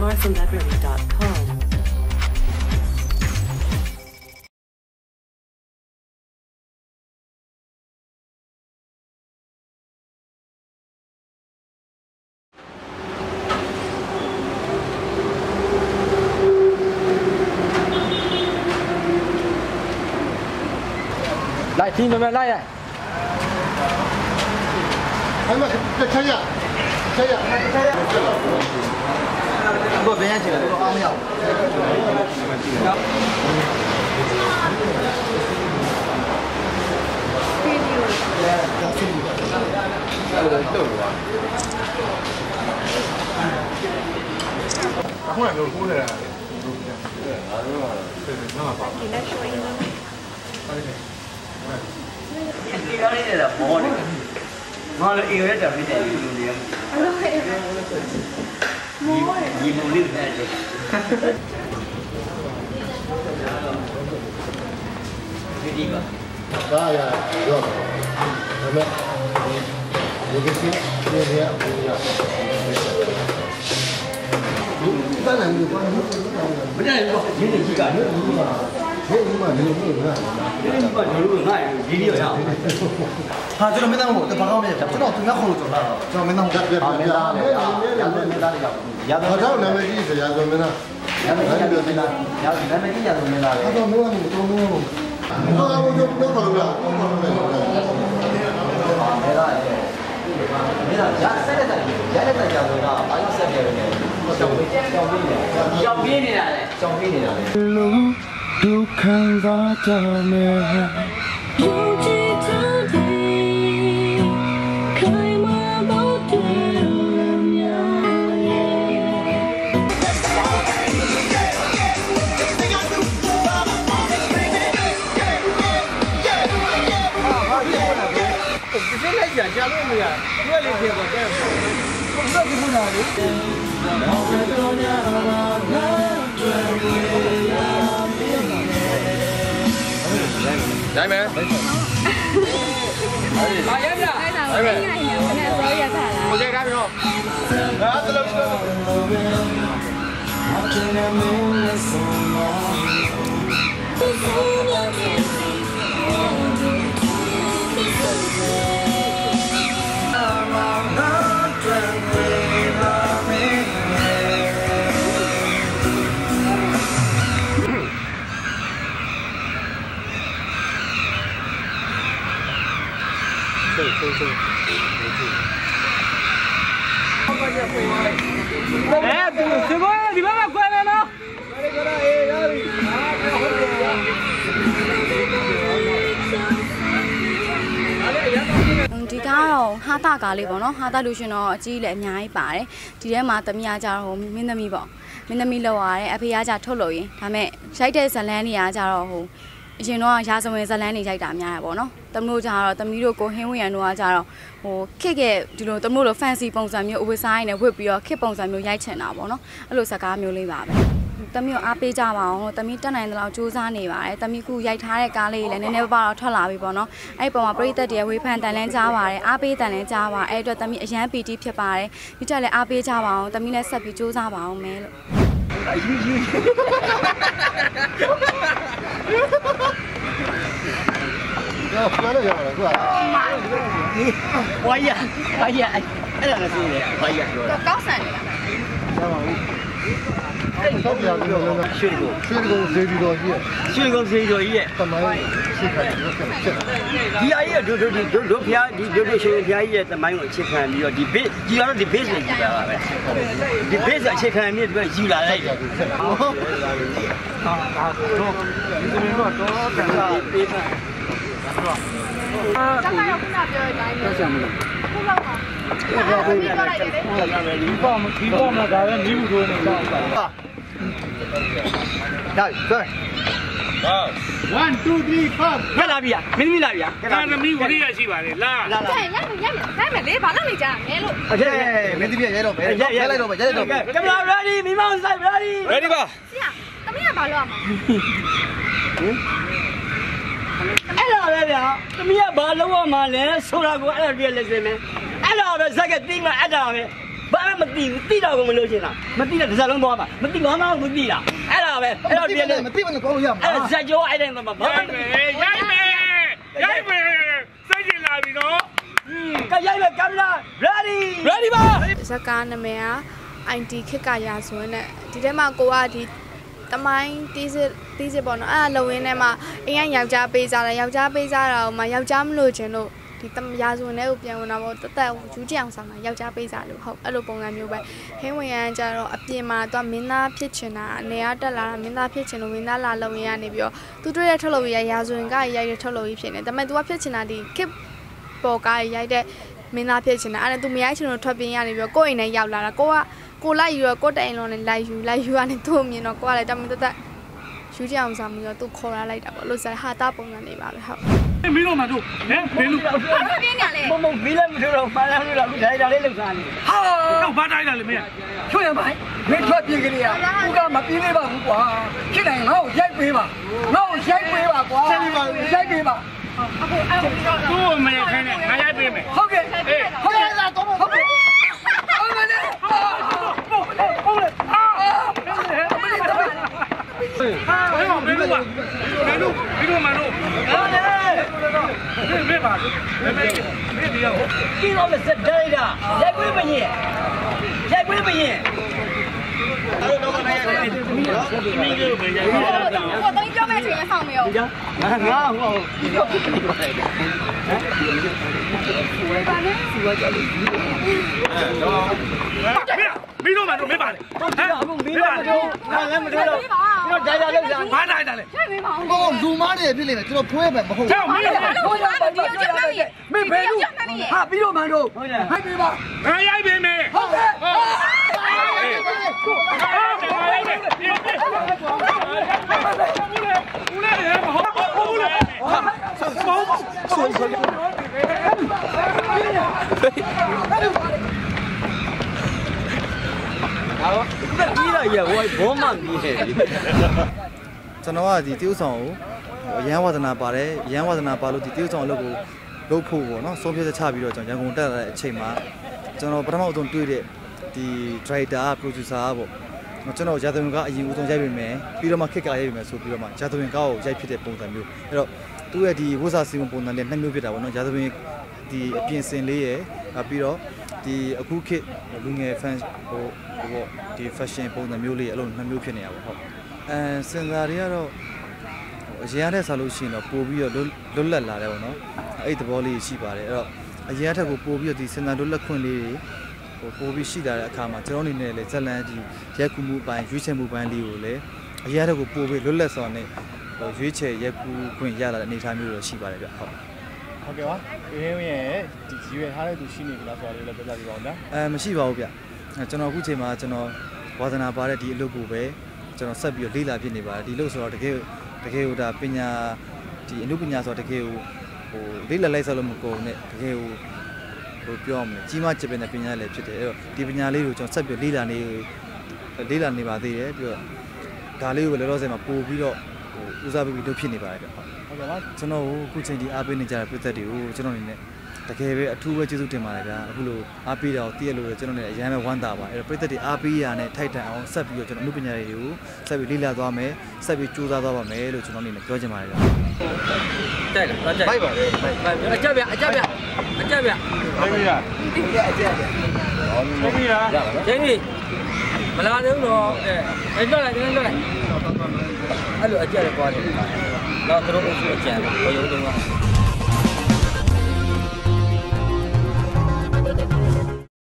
marthamevery.com. lại xin mày lại này anh mà 不过别人进来。后来就是姑奶奶，对，对对，那个爸爸。那个点滴高点的，好点。我那一个月就没点，一年。 ဖြစ်တယ်ဒီလိုလေး။အဲ့လိုမောတယ်။ဒီမူလေးနဲ့တယ်။ဒီဒီပါဒါရရောဒါပေမဲ့ဒီကိစ္စကိုရရဘူးရဘူးတန်းနေဘူးဘာလို့။မတည့်ဘူး။ဒီနေ့ကြီးကလည်းဘယ်မှာနေလို့မလဲဒီနေ့ကတို့ငါ့ဒီဒီရောက်ဟာကျွန်တော်မင်းသားမဟုတ်တဘာကောင်းမြတ်ကျွန်တော်သူများခေါ်လို့ကျွန်တော်လာကျွန်တော်မင်းသားမဟုတ်ပြပြမင်းပြသားလေရတယ်မင်းသားလေရတယ် ဘာတော့နာမည်ကြီးစရာဆိုမင်းလားရတယ်ရတယ်မင်းသားရတယ်နာမည်ကြီးရတယ်မင်းသားလေအဲ့တော့မင်းကမတော်မင်းဘူးဘာလို့တော့တော့ခေါ်လို့လားခေါ်လို့လားမင်းသားလေမင်းသားရဆက်တဲ့တိုင်ရတဲ့တိုင်ကြောင့်ကဘာလို့ဆက်နေလဲကြောင်ပေးကြောင်ပေးနေ။ကြောင်ပြင်းနေတာလေကြောင်ပေးနေတာလေဒုက္ခံစားကြမယ် လို့ရတယ်ကျွဲလေးပြေတော့တဲ့ပုံစံဒီမှုလာလေတော့ဘယ်တော့ညာလာလဲကျွဲလေးလာမြင်နေတိုင်းမဲအာရပြတိုင်းမဲနဲ့ဆိုရထားလားကိုကြိုက်ထားပြီတော့ဟာတလုံးတော့ I can't remember so long. ဒီကားတော့ဟာတာကားလေးပေါ့နော်ဟာတာလို့ရှင်တော့အကြီးလည်းအများကြီးပါတယ်ဒီထဲမှာသမီးကကြတော့ဟိုမင်းသမီးပေါ့မင်းသမီးလောက်ရတယ်အဖေကကြထုတ်လို့ရင်ဒါမဲ့ရိုက်တဲ့ဇလန်းတွေကကြတော့ဟို အရင်တော့ရာဇဝင်ဇလန်းတွေရိုက်တာများရပေါ့နော်သမီးတို့ကြတော့သမီးတို့ကိုဟင်းဝရံတို့ကကြတော့ဟိုခစ်ရဲ့ဒီလိုသမီးတို့လို fancy ပုံစံမျိုး oversize နဲ့ဝတ်ပြီးတော့ခစ်ပုံစံမျိုးရိုက်ချင်တာပေါ့နော်အဲ့လိုဇာတ်ကားမျိုးလေးပါပဲတမီးကိုအားပေးကြပါအောင်လို့တမီးတက်နိုင်တဲ့လောက်စူးစမ်းနေပါတယ်တမီးခုရိုက်ထားတဲ့ကားလေးတွေလည်းနည်းနည်းပါးပါးတော့ထွက်လာပြီပေါ့နော်အဲ့ဒီပုံမှာပရိသတ်တွေဝေဖန်တန်လန်းကြားပါတယ်အားပေးတန်လန်းကြားပါအဲ့အတွက်တမီးအရန်ပီတိဖြစ်ပါတယ်ဒီတက်လည်းအားပေးကြပါအောင်တမီးလည်းဆက်ပြီးစူးစမ်းပါအောင်မယ်လို့ တော့ဖလာလို့ရပါတယ်ကွာ။ဝိုင်းရဝိုင်းရအဲ့ဒါလည်းသိတယ်ဝိုင်းရပြောတာကောက်ဆန်နေတာ ဆောက်ပြပြီးတော့။ရွှေကိုရွှေကုန်းဈေးပြီးတော့ကြီးရွှေကုန်စေကျော်ကြီးရဲ့တမိုင်းရှိခိုင်လို့ဖြစ်တယ်ဒီအရေးတို့တို့တို့တို့ဖျားဒီတို့တို့ရှင်ဖျားကြီးရဲ့တမိုင်းကိုအခြေခံပြီးတော့ဒီ base ကြီးတော့ဒီ base နဲ့ကြီးတာပါပဲဒီ base အခြေခံမြစ်တွေယူလာလိုက်တယ်ဟုတ်ပေးပါတမရော ကျန်တာကခုနပြောတဲ့အတိုင်းပဲဆက်ဆံမလားအခုလောက်ပါဟုတ်ကဲ့ဟုတ်ကဲ့ဒီပေါ်မှာဒီပေါ်မှာဒါပဲမိဘူးဆိုနေတော့ပါဒါဆွဲ1 2 3 4ခက်လာပြီလားမင်းမီလာပြီလားခါသမီးဝရိယရှိပါလေလာလာလာရမယ်ရမယ်ရမယ်လေဘာလို့နေကြမဲလို့အဲမင်းသမီးရဲတော့ပဲရဲလိုက်တော့ပဲရဲလိုက်တော့ပဲကင်မရာ ready မိမောင်းဆိုင် ready ready ပါဆရာသမီးကဘာလုပ်ရမလဲဟင် အဲ့တော့ပဲဗျာသမီးကဘာလုပ်ရမှာလဲဆိုတာကိုအဲ့ဒါပြည့်လက်စင်မယ်အဲ့ဒါပဲဇက်ကသိမှအဲ့ဒါပဲဘာအဲ့မသိဘူးသိတော့ကိုမလို့ချင်းလားမသိတဲ့တစ်စက်လုံးသွားပါမသိဘာမှမသိလားအဲ့ဒါပဲအဲ့တော့ဒီနေ့မသိဘူးကောင်းလို့ရမှာအဲ့ဇက်ကျော်အဲ့တိုင်းမှာဘာမှရိုက်မယ်ရိုက်မယ်ရိုက်မယ်စိတ်ကျင်လာပြီနော်ကရိုက်ပဲကင်မရာ ready ready ပါဇက်ကားနာမည်က IT ခစ်ကရာဇဝင်နဲ့ဒီထဲမှာကိုကဒီတမိုင်းတီးစစ် တီးစစ်ပေါ့နော်အဲ့ဒါလုံရင်းထဲမှာအရင်ယောက်ျားပေးစားတယ်ယောက်ျားပေးစားတာကိုမှယောက်ျားမလို့ခြင်းလို့ဒီတမရာဇဝင်ထဲကိုပြန်ဝင်တာပေါ့တသက်ယူကြည့်အောင်ဆောင်တာယောက်ျားပေးစားလို့ဟုတ်အဲ့လိုပုံစံမျိုးပဲဟင်းဝင်ရန်ကျတော့အပြင်မှာသူကမင်းသားဖြစ်ချင်တာအနေရတက်လာတာမင်းသားဖြစ်ချင်လို့မင်းသားလာလုံရင်းကနေပြီးတော့သူတို့ရဲ့ထုတ်လုပ်ရေးရာဇဝင်ကရိုက်တဲ့ထုတ်လုပ်ရေးဖြစ်နေဒါပေမဲ့ तू ကဖြစ်ချင်တာဒီခစ်ပေါ်ကားရိုက်တဲ့မင်းသားဖြစ်ချင်တာအဲ့ဒါ तू မရိုက်ချင်လို့ထွက်ပြင်းရနေပြီးတော့ကိုယ့်အိမ်နဲ့ရောက်လာတာကိုကကိုလိုက်ယူတော့ကိုယ့်တိုင်လုံးနဲ့လိုက်ယူလိုက်ယူရနေသူ့မြင်တော့ကိုကလည်းတမန်တသက် ယူကြအောင်ဆောင်ပြီးတော့သူခေါ်ရလိုက်တာပေါ့လို့ဆိုဟာတာပုံစံနေပါပဲဟုတ်မင်းတို့မှတို့ဟမ်မင်းတို့မမမီးလည်းမထိုးတော့မှန်းလည်းမထိုးတော့အခုဒါဒါလေးလောက်စားနေဟာတော့ဘာတိုင်းလာလဲမင်းချွတ်ရမိုင်းမင်းထွက်ပြေးကြရဦးကမပြေးသေးပါဘူးကွာဖြစ်နိုင်ငါ့ကိုရိုက်ပေးပါငါ့ကိုရိုက်ပေးပါကွာရိုက်ပေးပါရိုက်ပေးပါတို့မရခိုင်းနဲ့ငါရိုက်ပေးမယ်ဟုတ်ကဲ့ဟုတ်ကဲ့ဟုတ်ကဲ့ဟုတ်ကဲ့ဟုတ်ကဲ့ဟုတ်ကဲ့ဟုတ်ကဲ့အာမလေးတော့ ဟာမင်း တို့မင်းတို့မင်းတို့မင်းတို့မင်းတို့မင်းပါမင်းမင်းမင်းဒီရောကင်းတော့လက်စဒိုင်တာရိုက်ခွေးမရင်ရိုက်ခွေး မင်းတို့မှတို့မင်းပါလေဟုတ်တယ်အခုမင်းတို့မတို့ငါလည်းမတို့တော့ကျွန်တော်ဒါကြလောက်စားဘာတိုင်းတာလဲချက်မင်းပါဘူးဟိုလူမားတွေဖြစ်နေတယ်ကျွန်တော်ဖွဲပဲမဟုတ်ဘူးမင်းတို့ဘာလို့ဒီချက်မင်းရဲ့မင်းဘယ်လိုဟာပြီးတော့မှတို့ဟိုက်ပေးပါငါရိုက်ပေးမယ်ဟုတ်ကဲ့ဟုတ် ဘူးလေဆောင်းဆောင်းဆောင်းပြီးတော့ရဟိုဘောမှပြီးနေပြီကျွန်တော်ကဒီတိ ਉ ဆောင်ကိုအရန်ဝါသနာပါတယ်အရန်ဝါသနာပါလို့ဒီတိ ਉ ဆောင်အလုပ်ကိုလုပ်ဖို့ပေါ့နော်ဆုံးဖြတ်ချက်ချပြီးတော့ကျွန်တော်ရန်ကုန်တက်လာတဲ့အချိန်မှာကျွန်တော်ပထမအဆုံးတွေ့တဲ့ဒီ director producer ပေါ့ကျွန်တော်ရာသဝင်ကအရင်ဦးဆုံးရိုက်ပေးမယ်ပြီးတော့မှခက်ကရိုက်ပေးမယ်ဆိုပြီးတော့မှရာသဝင်ကားကိုရိုက်ဖြစ်တဲ့ပုံစံမျိုးအဲ့တော့သူ့ရဲ့ဒီဝတ်စာစီမံပုံစံလေးနှစ်မျိုးဖြစ်တာပေါ့နော်ရာသဝင်ဒီအပြင်စင်လေးရယ်ပြီးတော့ ဒီအခုခေတ်လူငယ် fan ဟိုဟိုပေါ့ဒီ fashion ပုံစံမျိုးလေးအဲ့လိုနှစ်မျိုးဖြစ်နေတာပေါ့ဟုတ်အဲစင်စာတွေကတော့အရင်ကတည်းကဆိုလို့ရှိရင်တော့ပို့ပြီးတော့လွတ်လပ်လာတယ်ပေါ့နော်အဲ့ဒီသဘောလေးရှိပါတယ်အဲ့တော့အရင်ကထက်ကိုပို့ပြီးတော့ဒီစင်တာလွတ်လပ်ခွင့်လေးတွေဟိုပို့ပြီးရှိလာတဲ့အခါမှာကျွန်တော်အနေနဲ့လည်းဇက်လန်ဒီရက်ကူမှုပိုင်းရွေးချယ်မှုပိုင်းလေးကိုလည်းအရင်ကထက်ကိုပို့ပြီးလွတ်လပ်စွာနဲ့ဟိုရွေးချယ်ရက်ကူခွင့်ရလာတဲ့အနေအထားမျိုးတော့ရှိပါတယ်ဗျဟုတ် ဟုတ်ကဲ့ပါဒီဟင်းရဲ့ဒီရွယ်ထားတဲ့သူရှိနေပြီလားဆိုတာလေးလည်းပြောပြပြပါဦးဗျာအဲမရှိပါဘူးဗျအဲကျွန်တော်အခုချိန်မှာကျွန်တော်ဝါသနာပါတဲ့ဒီအလုပ်ကိုပဲကျွန်တော်ဆက်ပြီးတော့လေ့လာဖြစ်နေပါတယ်ဒီလို့ဆိုတော့တကယ်တကယ်ဟိုဒါပညာဒီအနုပညာဆိုတော့တကယ်ဟိုဟိုလေ့လာလိုက်ဆိုလို့မကုန်နဲ့တကယ်ဟိုဟိုပြောရမလဲကြီးမားကျယ်ပြန့်တဲ့ပညာလည်းဖြစ်တယ်အဲ့တော့ဒီပညာလေးကိုကျွန်တော်ဆက်ပြီးလေ့လာနေလေ့လာနေပါသေးတယ်ပြီးတော့ဒါလေးကိုလည်းလောလောဆယ်မှာပို့ပြီးတော့ ဟိုဦးစားပေးပြီးလုပ်ဖြစ်နေပါတယ်ဗျဟုတ်ဟုတ်ကဲ့ပါကျွန်တော်ကိုအခုချိန်ဒီအားပေးနေကြတဲ့ပြည်သက်တွေကိုကျွန်တော်အနေနဲ့တကယ်ပဲအထူးပဲကျေးဇူးတင်ပါတယ်ဗျာအခုလိုအားပေးတာကိုတည့်ရလို့ကျွန်တော်လည်းအရန်ပဲဝမ်းသာပါအဲ့တော့ပြည်သက်တွေအားပေးရတဲ့ထိုက်တန်အောင်ဆက်ပြီးတော့ကျွန်တော်အမှုပညာတွေကိုဆက်ပြီးလေ့လာသွားမယ်ဆက်ပြီးကြိုးစားသွားပါမယ်လို့ကျွန်တော်အနေနဲ့ပြောချင်ပါတယ်ဗျာတိုက်လားတော့တိုက်ဘိုက်ပါလေဘိုက်အကြက်ပြအကြက်ပြအကြက်ပြမင်းရဒီကအကျက်ကျက်မင်းရဂျင်းကြီးမလာသေးဘူးတော့အဲအဲ့တော့လိုက်တင်းတော့လိုက် အဲ့လိုအကြက်လည်းပွားတယ်တော့သူတို့အုပ်စုအကြံဘယ်ရုံးတုန်းက